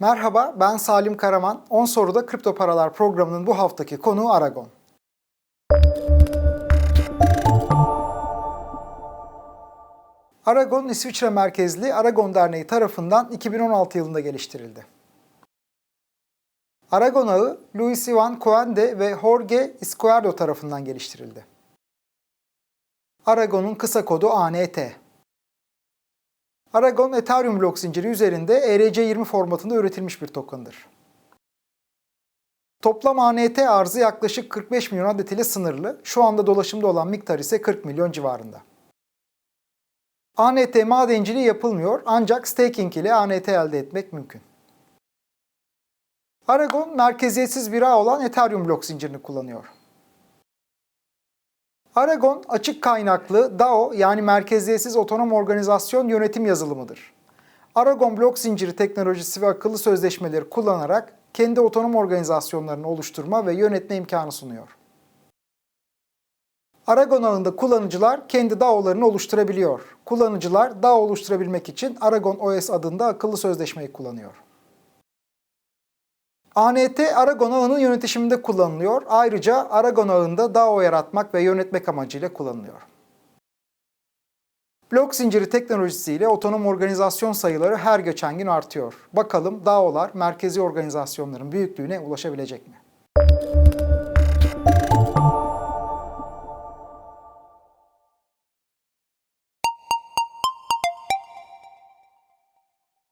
Merhaba, ben Salim Karaman. 10 soruda Kripto Paralar programının bu haftaki konuğu Aragon. Aragon, İsviçre merkezli Aragon Derneği tarafından 2016 yılında geliştirildi. Aragon ağı, Luis Ivan Coende ve Jorge Izquierdo tarafından geliştirildi. Aragon'un kısa kodu ANT. Aragon Ethereum blok zinciri üzerinde ERC20 formatında üretilmiş bir token'dır. Toplam ANT arzı yaklaşık 45 milyon adet ile sınırlı. Şu anda dolaşımda olan miktar ise 40 milyon civarında. ANT madenciliği yapılmıyor ancak staking ile ANT elde etmek mümkün. Aragon merkeziyetsiz bir ağ olan Ethereum blok zincirini kullanıyor. Aragon açık kaynaklı DAO yani merkeziyetsiz otonom organizasyon yönetim yazılımıdır. Aragon blok zinciri teknolojisi ve akıllı sözleşmeleri kullanarak kendi otonom organizasyonlarını oluşturma ve yönetme imkanı sunuyor. Aragon ağında kullanıcılar kendi DAO'larını oluşturabiliyor. Kullanıcılar DAO oluşturabilmek için Aragon OS adında akıllı sözleşmeyi kullanıyor. ANT Aragon ağının yönetişiminde kullanılıyor. Ayrıca Aragon ağında DAO yaratmak ve yönetmek amacıyla kullanılıyor. Blok zinciri teknolojisiyle otonom organizasyon sayıları her geçen gün artıyor. Bakalım DAO'lar merkezi organizasyonların büyüklüğüne ulaşabilecek mi?